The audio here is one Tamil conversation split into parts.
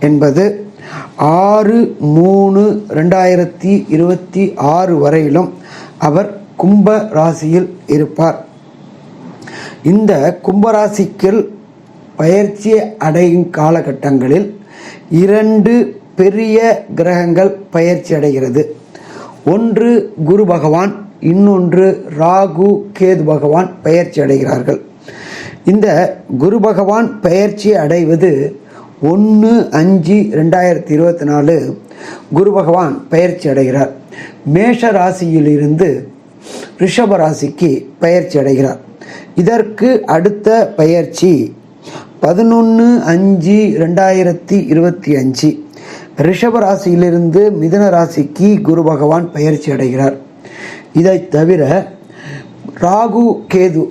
என்பது ஆறு மூணு ரெண்டாயிரத்தி இருபத்தி ஆறு வரையிலும் அவர் கும்ப ராசியில் இருப்பார். இந்த கும்பராசிக்கில் பயிற்சி அடையும் காலகட்டங்களில் இரண்டு பெரிய கிரகங்கள் பயிற்சி அடைகிறது. ஒன்று குரு பகவான் இன்னொன்று ராகு கேது பகவான் பயிற்சி அடைகிறார்கள். இந்த குரு பகவான் பயிற்சி அடைவது ஒன்று அஞ்சு ரெண்டாயிரத்தி இருபத்தி நாலு குரு பகவான் பயிற்சி அடைகிறார். மேஷ ராசியிலிருந்து ரிஷப ராசிக்கு பயிற்சி அடைகிறார். இதற்கு அடுத்த பயிற்சி பதினொன்று அஞ்சு ரெண்டாயிரத்தி இருபத்தி அஞ்சு. ரிஷப ராசியிலிருந்து மிதன ராசிக்கு குரு பகவான் பயிற்சி அடைகிறார். இதை தவிர ராகு கேது.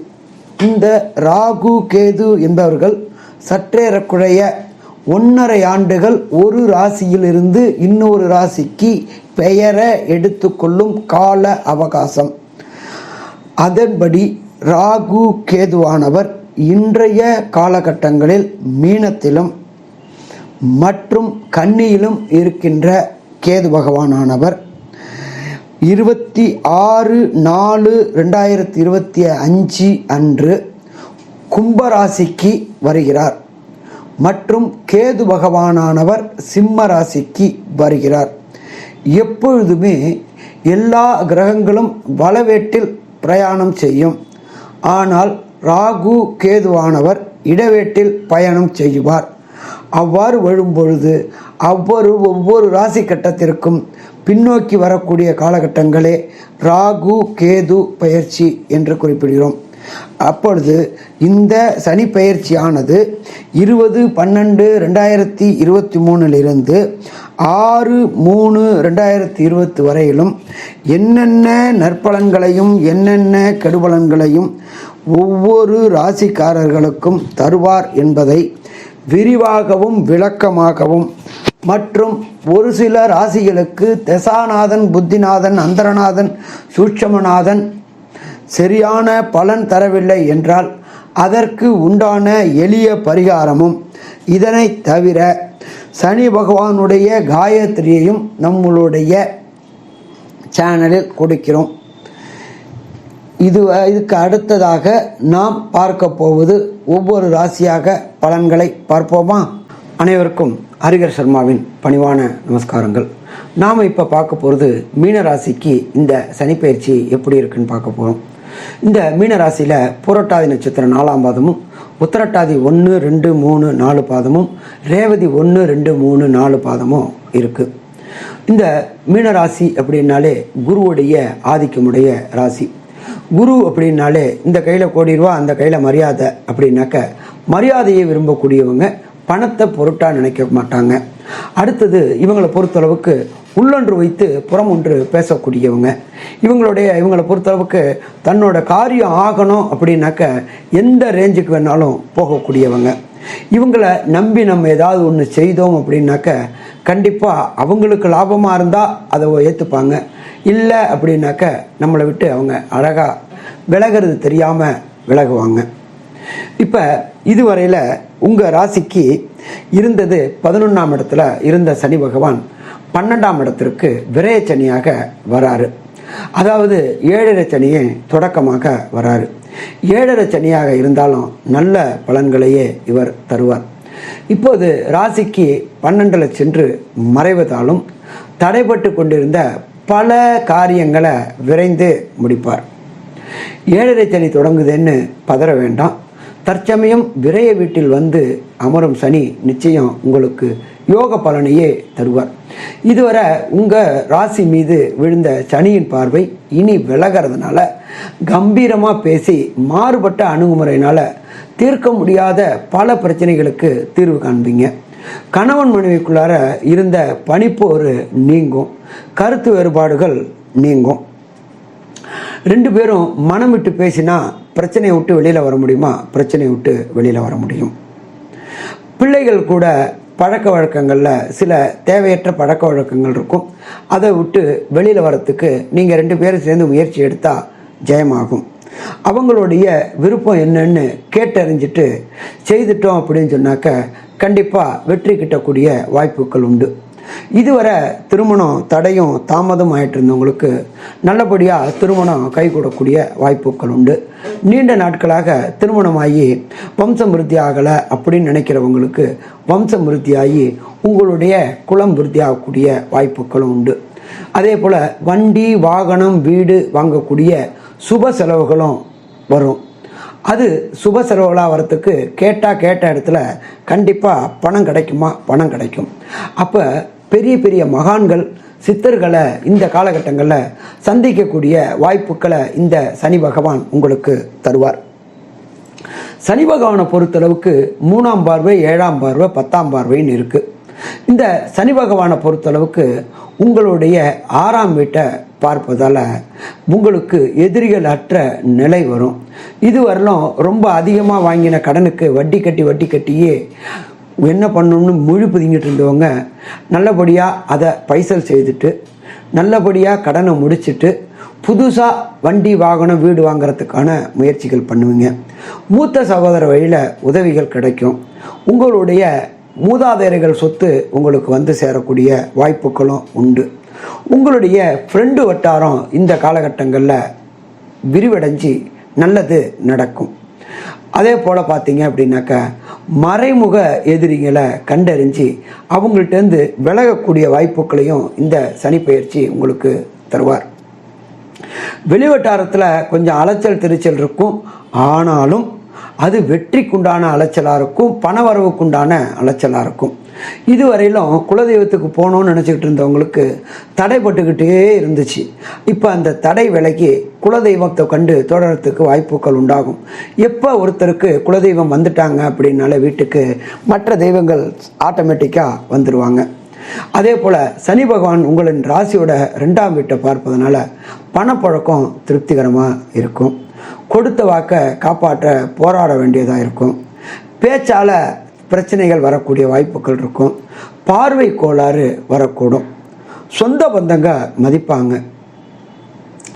இந்த ராகு கேது என்பவர்கள் சற்றேறக்குறைய ஒன்றரை ஆண்டுகள் ஒரு ராசியிலிருந்து இன்னொரு ராசிக்கு பெயரை எடுத்துக்கொள்ளும் கால அவகாசம். அதன்படி ராகு கேதுவானவர் இன்றைய காலகட்டங்களில் மீனத்திலும் மற்றும் கன்னியிலும் இருக்கின்ற கேது பகவானானவர். இருபத்தி ஆறு நாலு ரெண்டாயிரத்தி இருபத்தி அஞ்சு அன்று கும்பராசிக்கு வருகிறார். மற்றும் கேது பகவானானவர் சிம்ம ராசிக்கு வருகிறார். எப்பொழுதுமே எல்லா கிரகங்களும் வலவேட்டில் பிரயாணம் செய்யும். ஆனால் ராகு கேதுவானவர் இடவேட்டில் பயணம் செய்வார். அவ்வாறு வரும்பொழுது அவ்வொரு ஒவ்வொரு ராசி கட்டத்திற்கும் பின்னோக்கி வரக்கூடிய காலகட்டங்களே ராகு கேது பயிற்சி என்று குறிப்பிடுகிறோம். அப்பொழுது இந்த சனி பயிற்சியானது இருபது பன்னெண்டு ரெண்டாயிரத்தி இருபத்தி மூணிலிருந்து ஆறு மூணு ரெண்டாயிரத்தி இருபத்தி வரையிலும் என்னென்ன நற்பலன்களையும் என்னென்ன கெடுபலன்களையும் ஒவ்வொரு ராசிக்காரர்களுக்கும் தருவார் என்பதை விரிவாகவும் விளக்கமாகவும் மற்றும் ஒரு சில ராசிகளுக்கு தசாநாதன் புத்திநாதன் அந்தரநாதன் சூட்சமநாதன் சரியான பலன் தரவில்லை என்றால் அதற்கு உண்டான எளிய பரிகாரமும் இதனை தவிர சனி பகவானுடைய காயத்ரியையும் நம்மளுடைய சேனலில் கொடுக்கிறோம். இது இதுக்கு அடுத்ததாக நாம் பார்க்க போவது ஒவ்வொரு ராசியாக பலன்களை பார்ப்போமா? அனைவருக்கும் ஹரிகர் சர்மாவின் பணிவான நமஸ்காரங்கள். நாம் இப்போ பார்க்க போகிறது மீன ராசிக்கு இந்த சனிப்பயிற்சி எப்படி இருக்குன்னு பார்க்க போகிறோம் இந்த மீனராசியில் புரட்டாதி நட்சத்திரம் நாலாம் பாதமும் உத்தரட்டாதி ஒன்று ரெண்டு மூணு நாலு பாதமும் ரேவதி ஒன்று ரெண்டு மூணு நாலு பாதமும் இருக்குது இந்த மீனராசி அப்படின்னாலே குருவுடைய ஆதிக்கமுடைய ராசி. குரு அப்படின்னாலே இந்த கையில் கோடி ரூபா அந்த கையில் மரியாதை அப்படின்னாக்க மரியாதையை விரும்பக்கூடியவங்க பணத்தை பொருட்டாக நினைக்க மாட்டாங்க. அடுத்தது இவங்களை பொறுத்தளவுக்கு உள்ளொன்று வைத்து புறம் ஒன்று பேசக்கூடியவங்க. இவங்களுடைய இவங்களை பொறுத்தளவுக்கு தன்னோட காரியம் ஆகணும் அப்படின்னாக்க எந்த ரேஞ்சுக்கு வேணாலும் போகக்கூடியவங்க. இவங்களை நம்பி நம்ம ஏதாவது ஒன்று செய்தோம் அப்படின்னாக்க கண்டிப்பாக அவங்களுக்கு லாபமாக இருந்தால் அதை ஏற்றுப்பாங்க இல்லை அப்படின்னாக்க நம்மளை விட்டு அவங்க அழகாக விலகிறது தெரியாமல் விலகுவாங்க. இப்போ இதுவரையில் உங்கள் ராசிக்கு இருந்தது பதினொன்றாம் இடத்துல இருந்த சனி பகவான். பன்னெண்டாம் இடத்திற்கு விரய சனியாக வராரு. அதாவது ஏழரை சனியை தொடக்கமாக வராரு. ஏழரை சனியாக இருந்தாலும் நல்ல பலன்களையே இவர் தருவார். இப்போது ராசிக்கு பன்னெண்டில் சென்று மறைவதாலும் தடைபட்டு கொண்டிருந்த பல காரியங்களை விரைந்து முடிப்பார். ஏழரை சனி தொடங்குதுன்னு பதற வேண்டாம். தற்சமயம் விரைய வீட்டில் வந்து அமரும் சனி நிச்சயம் உங்களுக்கு யோக பலனையே தருவார். இதுவரை உங்கள் ராசி மீது விழுந்த சனியின் பார்வை இனி விலகிறதுனால கம்பீரமாக பேசி மாறுபட்ட அணுகுமுறையினால் தீர்க்க முடியாத பல பிரச்சனைகளுக்கு தீர்வு காண்பீங்க. கணவன் மனைவிக்குள்ளார இருந்த பனிப்போர் நீங்கும். கருத்து வேறுபாடுகள் நீங்கும். ரெண்டு பேரும் மனம் விட்டு பேசினா பிரச்சனையை விட்டு வெளியில் வர முடியுமா? பிரச்சனையை விட்டு வெளியில் வர முடியும். பிள்ளைகள் கூட பழக்க வழக்கங்களில் சில தேவையற்ற பழக்க வழக்கங்கள் இருக்கும். அதை விட்டு வெளியில் வரத்துக்கு நீங்கள் ரெண்டு பேரும் சேர்ந்து முயற்சி எடுத்தால் ஜெயமாகும். அவங்களுடைய விருப்பம் என்னன்னு கேட்டறிஞ்சிட்டு செய்துட்டோம் அப்படின்னு சொன்னாக்க கண்டிப்பாக வெற்றி கிட்டக்கூடிய வாய்ப்புகள் உண்டு. இதுவரை திருமணம் தடையும் தாமதம் ஆயிட்டு இருந்தவங்களுக்கு நல்லபடியாக திருமணம் கைகூடக்கூடிய வாய்ப்புகள் உண்டு. நீண்ட நாட்களாக திருமணமாகி வம்சம் விருத்தி ஆகலை அப்படின்னு நினைக்கிறவங்களுக்கு வம்சம் விருத்தியாகி உங்களுடைய குலம் விருத்தி ஆகக்கூடிய வாய்ப்புகளும் உண்டு. அதே போல் வண்டி வாகனம் வீடு வாங்கக்கூடிய சுப செலவுகளும் வரும். அது சுப செலவுகளாக வரத்துக்கு கேட்டால் கேட்ட இடத்துல கண்டிப்பாக பணம் கிடைக்குமா? பணம் கிடைக்கும். அப்போ பெரிய பெரிய மகான்கள் சித்தர்களை இந்த காலகட்டங்களில் சந்திக்கக்கூடிய வாய்ப்புகளை இந்த சனி பகவான் உங்களுக்கு தருவார். சனி பகவானை பொறுத்தளவுக்கு மூணாம் பார்வை ஏழாம் பார்வை பத்தாம் பார்வைன்னு இருக்குது இந்த சனி பகவானை பொறுத்தளவுக்கு உங்களுடைய ஆறாம் வீட்டை பார்ப்பதால் உங்களுக்கு எதிரிகள் அற்ற நிலை வரும். இதுவரையிலும் ரொம்ப அதிகமாக வாங்கின கடனுக்கு வட்டி கட்டி வட்டி கட்டியே என்ன பண்ணணும்னு மொழி புதுங்கிட்டு இருந்தவங்க நல்லபடியாக அதை பைசல் செய்துட்டு நல்லபடியாக கடனை முடிச்சுட்டு புதுசாக வண்டி வாகனம் வீடு வாங்குறதுக்கான முயற்சிகள் பண்ணுவீங்க. மூத்த சகோதர வழியில் உதவிகள் கிடைக்கும். உங்களுடைய மூதாதையர்கள் சொத்து உங்களுக்கு வந்து சேரக்கூடிய வாய்ப்புகளும் உண்டு. உங்களுடைய ஃப்ரெண்டு வட்டாரம் இந்த காலகட்டங்களில் விரிவடைஞ்சு நல்லது நடக்கும். அதே போல் பார்த்தீங்க அப்படின்னாக்கா மறைமுக எதிரிகளை கண்டறிஞ்சு அவங்கள்ட்டேருந்து விலகக்கூடிய வாய்ப்புகளையும் இந்த சனிப்பெயர்ச்சி உங்களுக்கு தருவார். வெளிவட்டாரத்தில் கொஞ்சம் அலைச்சல் திருச்சல் இருக்கும். ஆனாலும் அது வெற்றிக்குண்டான அலைச்சலாக இருக்கும் பண வரவுக்குண்டான அலைச்சலாக இருக்கும் இதுவரையிலும் குலதெய்வத்துக்கு போகணும்னு நினச்சிக்கிட்டு இருந்தவங்களுக்கு தடைப்பட்டுக்கிட்டே இருந்துச்சு. இப்போ அந்த தடை விலகி குலதெய்வத்தை கண்டு தொடரத்துக்கு வாய்ப்புகள் உண்டாகும். எப்போ ஒருத்தருக்கு குலதெய்வம் வந்துட்டாங்க அப்படின்னால வீட்டுக்கு மற்ற தெய்வங்கள் ஆட்டோமேட்டிக்காக வந்துடுவாங்க அதே போல் சனி பகவான் உங்களின் ராசியோட ரெண்டாம் வீட்டை பார்ப்பதனால பணப்பழக்கம் திருப்திகரமாக இருக்கும். கொடுத்த வாக்கை காப்பாற்ற போராட வேண்டியதாக இருக்கும். பேச்சால் பிரச்சனைகள் வரக்கூடிய வாய்ப்புகள் இருக்கும். பார்வை கோளாறு வரக்கூடும். சொந்த பந்தங்க மதிப்பாங்க.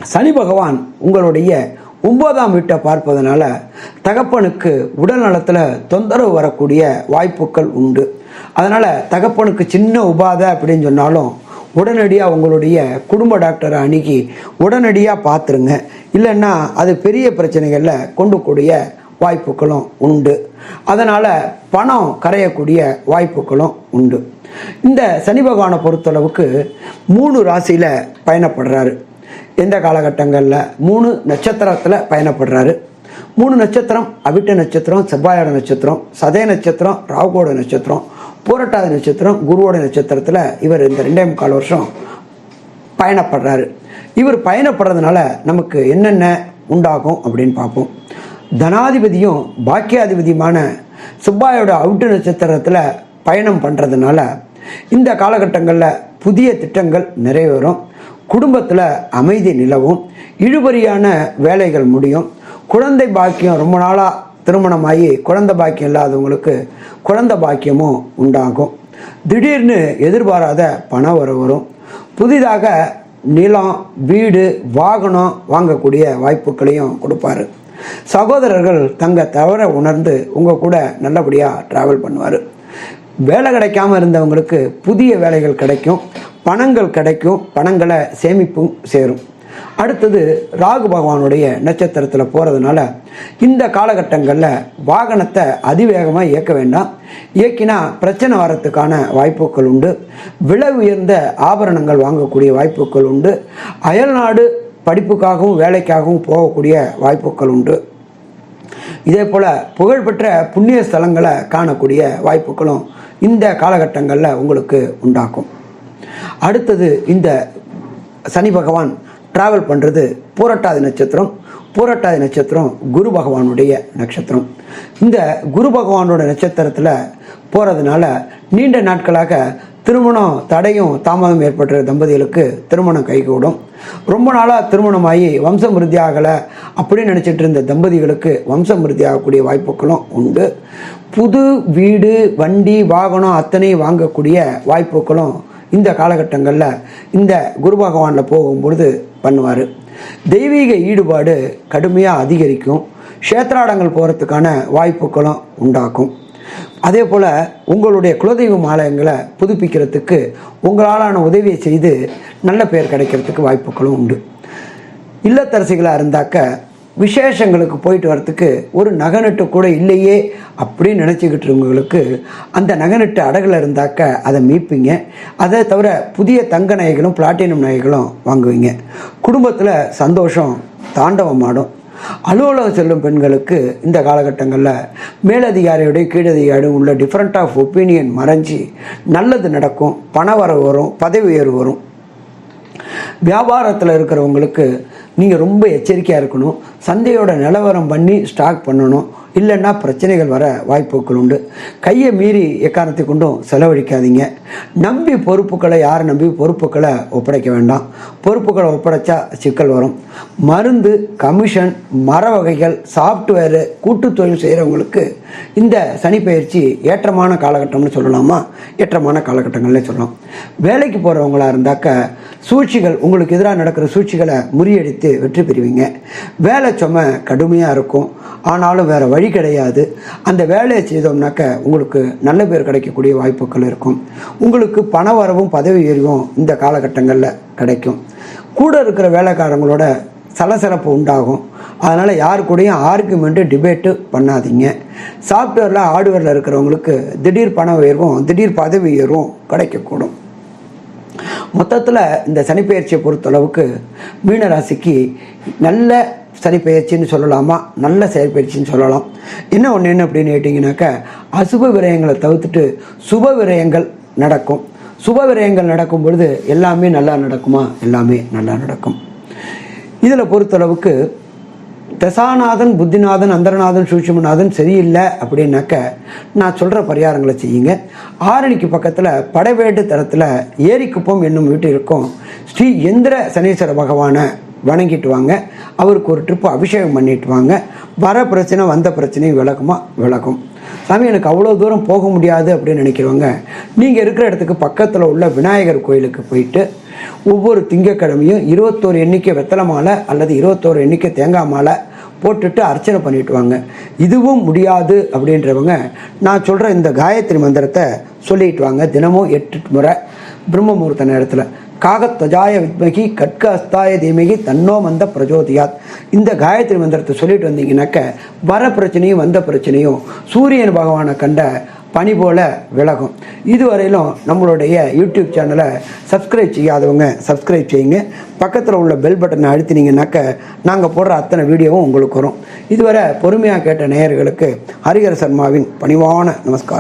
சனி பகவான் உங்களுடைய ஒன்பதாம் வீட்டை பார்ப்பதனால தகப்பனுக்கு உடல் நலத்தில் தொந்தரவு வரக்கூடிய வாய்ப்புகள் உண்டு. அதனால் தகப்பனுக்கு சின்ன உபாதை அப்படின்னு சொன்னாலும் உடனடியாக உங்களுடைய குடும்ப டாக்டரை அணுகி உடனடியாக பார்த்துருங்க. இல்லைன்னா அது பெரிய பிரச்சனைகளில் கொண்டு கூடிய வாய்ப்புகளும் உண்டு. அதனால் பணம் கரையக்கூடிய வாய்ப்புகளும் உண்டு. இந்த சனி பகவானை பொறுத்தளவுக்கு மூணு ராசியில் பயணப்படுறாரு. எந்த காலகட்டங்களில்? மூணு நட்சத்திரத்தில் பயணப்படுறாரு. மூணு நட்சத்திரம் அவிட்ட நட்சத்திரம் செவ்வாயோட நட்சத்திரம் சதய நட்சத்திரம் ராகுகோட நட்சத்திரம். பூரட்டாதி நட்சத்திரம் குருவோட நட்சத்திரத்தில் இவர் இந்த ரெண்டே முக்கால் வருஷம் பயணப்படுறாரு. இவர் பயணப்படுறதுனால நமக்கு என்னென்ன உண்டாகும் அப்படின்னு பார்ப்போம். தனாதிபதியும் பாக்கியாதிபதியுமான சுப்பாயோட அவுட்டு நட்சத்திரத்தில் பயணம் பண்ணுறதுனால இந்த காலகட்டங்களில் புதிய திட்டங்கள் நிறைவேறும். குடும்பத்தில் அமைதி நிலவும். இழுபறியான வேலைகள் முடியும். குழந்தை பாக்கியம் ரொம்ப நாளாக திருமணமாகி குழந்த பாக்கியம் இல்லாதவங்களுக்கு குழந்த பாக்கியமும் உண்டாகும். திடீர்னு எதிர்பாராத பண வரவு வரும். புதிதாக நிலம் வீடு வாகனம் வாங்கக்கூடிய வாய்ப்புகளையும் கொடுப்பாரு. சகோதரர்கள் தங்க தவற உணர்ந்து உங்கள் கூட நல்லபடியாக ட்ராவல் பண்ணுவார். வேலை கிடைக்காம இருந்தவங்களுக்கு புதிய வேலைகள் கிடைக்கும். பணங்கள் கிடைக்கும். பணங்களை சேமிப்பும் சேரும். அடுத்தது ராகு பகவானுடைய நட்சத்திரத்தில் போகிறதுனால இந்த காலகட்டங்களில் வாகனத்தை அதிவேகமாக இயக்க வேண்டாம். இயக்கினா பிரச்சனை வரத்துக்கான வாய்ப்புகள் உண்டு. விலை உயர்ந்த ஆபரணங்கள் வாங்கக்கூடிய வாய்ப்புகள் உண்டு. அயல்நாடு படிப்புக்காகவும் வேலைக்காகவும் போகக்கூடிய வாய்ப்புகள் உண்டு. இதே போல் புகழ்பெற்ற புண்ணிய ஸ்தலங்களை காணக்கூடிய வாய்ப்புகளும் இந்த காலகட்டங்களில் உங்களுக்கு உண்டாக்கும் அடுத்தது இந்த சனி பகவான் ட்ராவல் பண்ணுறது பூரட்டாதி நட்சத்திரம். பூரட்டாதி நட்சத்திரம் குரு பகவானுடைய நட்சத்திரம். இந்த குரு பகவானோட நட்சத்திரத்தில் போகிறதுனால நீண்ட நாட்களாக திருமணம் தடையும் தாமதம் ஏற்பட்ட தம்பதிகளுக்கு திருமணம் கைகூடும். ரொம்ப நாளாக திருமணமாகி வம்சம் விருத்தி ஆகலை அப்படின்னு நினச்சிட்டு இருந்த தம்பதிகளுக்கு வம்சம் விருத்தி ஆகக்கூடிய வாய்ப்புகளும் உண்டு. புது வீடு வண்டி வாகனம் அத்தனை வாங்கக்கூடிய வாய்ப்புகளும் இந்த காலகட்டங்களில் இந்த குரு பகவானில் போகும்பொழுது பண்ணுவார். தெய்வீக ஈடுபாடு கடுமையாக அதிகரிக்கும். க்ஷேத்ராடங்கள் போகிறதுக்கான வாய்ப்புகளும் உண்டாக்கும். அதே போல் உங்களுடைய குலதெய்வம் ஆலயங்களை புதுப்பிக்கிறதுக்கு உங்களாலான உதவியை செய்து நல்ல பெயர் கிடைக்கிறதுக்கு வாய்ப்புகளும் உண்டு. இல்லத்தரசிகளாக இருந்தாக்க விசேஷங்களுக்கு போயிட்டு வரத்துக்கு ஒரு நகநட்டு கூட இல்லையே அப்படின்னு நினச்சிக்கிட்டு இருக்கவங்களுக்கு அந்த நகநட்டு அடகில் இருந்தாக்க அதை மீட்பீங்க. அதை தவிர புதிய தங்க நகைகளும் பிளாட்டினம் நகைகளும் வாங்குவீங்க. குடும்பத்தில் சந்தோஷம் தாண்டவம் ஆடும். அலுவலகம் செல்லும் பெண்களுக்கு இந்த காலகட்டங்களில் மேலதிகாரியோடைய கீழதிகாரியும் உள்ள டிஃப்ரெண்ட் ஆஃப் ஒப்பீனியன் மறைஞ்சி நல்லது நடக்கும் பண வரவு வரும் பதவி உயர்வு வரும். வியாபாரத்தில் இருக்கிறவங்களுக்கு நீங்கள் ரொம்ப எச்சரிக்கையாக இருக்கணும். சந்தையோட நிலவரம் பண்ணி ஸ்டாக் பண்ணணும். இல்லைன்னா பிரச்சனைகள் வர வாய்ப்புகள் உண்டு. கையை மீறி எக்காரணத்தை கொண்டும் செலவழிக்காதீங்க. நம்பி பொறுப்புகளை யாரை நம்பி பொறுப்புகளை ஒப்படைக்க வேண்டாம். பொறுப்புகளை ஒப்படைச்சா சிக்கல் வரும். மருந்து கமிஷன் மர வகைகள் சாஃப்ட்வேரு கூட்டு தொழில் செய்கிறவங்களுக்கு இந்த சனி பயிற்சி ஏற்றமான காலகட்டம்னு சொல்லலாமா? ஏற்றமான காலகட்டங்கள்னே சொல்லலாம். வேலைக்கு போகிறவங்களா இருந்தாக்க சூழ்ச்சிகள் உங்களுக்கு எதிராக நடக்கிற சூழ்ச்சிகளை முறியடித்து வெற்றி பெறுவீங்க. வேலை சுமை கடுமையாக இருக்கும். ஆனாலும் வேறு வழி கிடையாது. அந்த வேலையை செய்தோம்னாக்க உங்களுக்கு நல்ல பேர் கிடைக்கக்கூடிய வாய்ப்புகள் இருக்கும். உங்களுக்கு பண வரவும் பதவி உயர்வும் இந்த காலகட்டங்களில் கிடைக்கும். கூட இருக்கிற வேலைக்காரங்களோட சலசலப்பு உண்டாகும். அதனால் யாரு கூடயும் ஆர்குமெண்ட்டு டிபேட்டு பண்ணாதீங்க. சாஃப்ட்வேரில் ஹார்ட்வேரில் இருக்கிறவங்களுக்கு திடீர் பண உயர்வும் திடீர் பதவி உயர்வும் கிடைக்கக்கூடும். மொத்தத்தில் இந்த சனிப்பெயர்ச்சியை பொறுத்தளவுக்கு மீனராசிக்கு நல்ல சனிப்பெயர்ச்சின்னு சொல்லலாமா? நல்ல செயற்பயிற்சின்னு சொல்லலாம். என்ன ஒன்று என்ன அப்படின்னு கேட்டிங்கனாக்கா அசுப விரயங்களை தவிர்த்துட்டு சுப விரயங்கள் நடக்கும். சுப விரயங்கள் நடக்கும் பொழுது எல்லாமே நல்லா நடக்குமா? எல்லாமே நல்லா நடக்கும். இதில் பொறுத்தளவுக்கு தசாநாதன் புத்திநாதன் அந்தரநாதன் சூட்சமநாதன் சரியில்லை அப்படின்னாக்க நான் சொல்கிற பரிகாரங்களை செய்யுங்க. ஆரணிக்கு பக்கத்தில் படைவேட்டு தரத்தில் ஏரிக்குப்பம் என்னும் வீட்டு இருக்கும். ஸ்ரீ எந்திர சனீஸ்வர பகவானை வணங்கிட்டு வாங்க. அவருக்கு ஒரு ட்ரிப்பு அபிஷேகம் பண்ணிட்டு வாங்க. வர பிரச்சனை வந்த பிரச்சனையும் விளக்குமா? விளக்கும். சாமி எனக்கு அவ்வளோ தூரம் போக முடியாது அப்படின்னு நினைக்கிறவங்க நீங்கள் இருக்கிற இடத்துக்கு பக்கத்தில் உள்ள விநாயகர் கோயிலுக்கு போயிட்டு ஒவ்வொரு திங்கக்கிழமையும் இருபத்தோரு எண்ணிக்கை வெத்தலை மாலை அல்லது இருபத்தோரு எண்ணிக்கை தேங்காய் மாலை போட்டுட்டு அர்ச்சனை பண்ணிட்டு வாங்க. இதுவும் முடியாது அப்படின்றவங்க நான் சொல்கிற இந்த காயத்ரி மந்திரத்தை சொல்லிட்டு வாங்க. தினமும் எட்டு முறை பிரம்ம முகூர்த்த நேரத்தில். காகத்வஜாய வித்மகி கட்க அஸ்தாய தீமகி தன்னோ மந்த பிரஜோதியாத். இந்த காயத்ரி மந்திரத்தை சொல்லிட்டு வந்தீங்கன்னாக்க வர பிரச்சனையும் வந்த பிரச்சனையும் சூரியன் பகவானை கண்ட பனி போல விலகும். இதுவரையிலும் நம்மளுடைய யூடியூப் சேனலை சப்ஸ்கிரைப் செய்யாதவங்க சப்ஸ்கிரைப் செய்யுங்க. பக்கத்தில் உள்ள பெல் பட்டனை அழுத்தினீங்கன்னாக்க நாங்கள் போடுற அத்தனை வீடியோவும் உங்களுக்கு வரும். இதுவரை பொறுமையாக கேட்ட நேயர்களுக்கு ஹரிஹர சர்மாவின் பணிவான நமஸ்காரம்.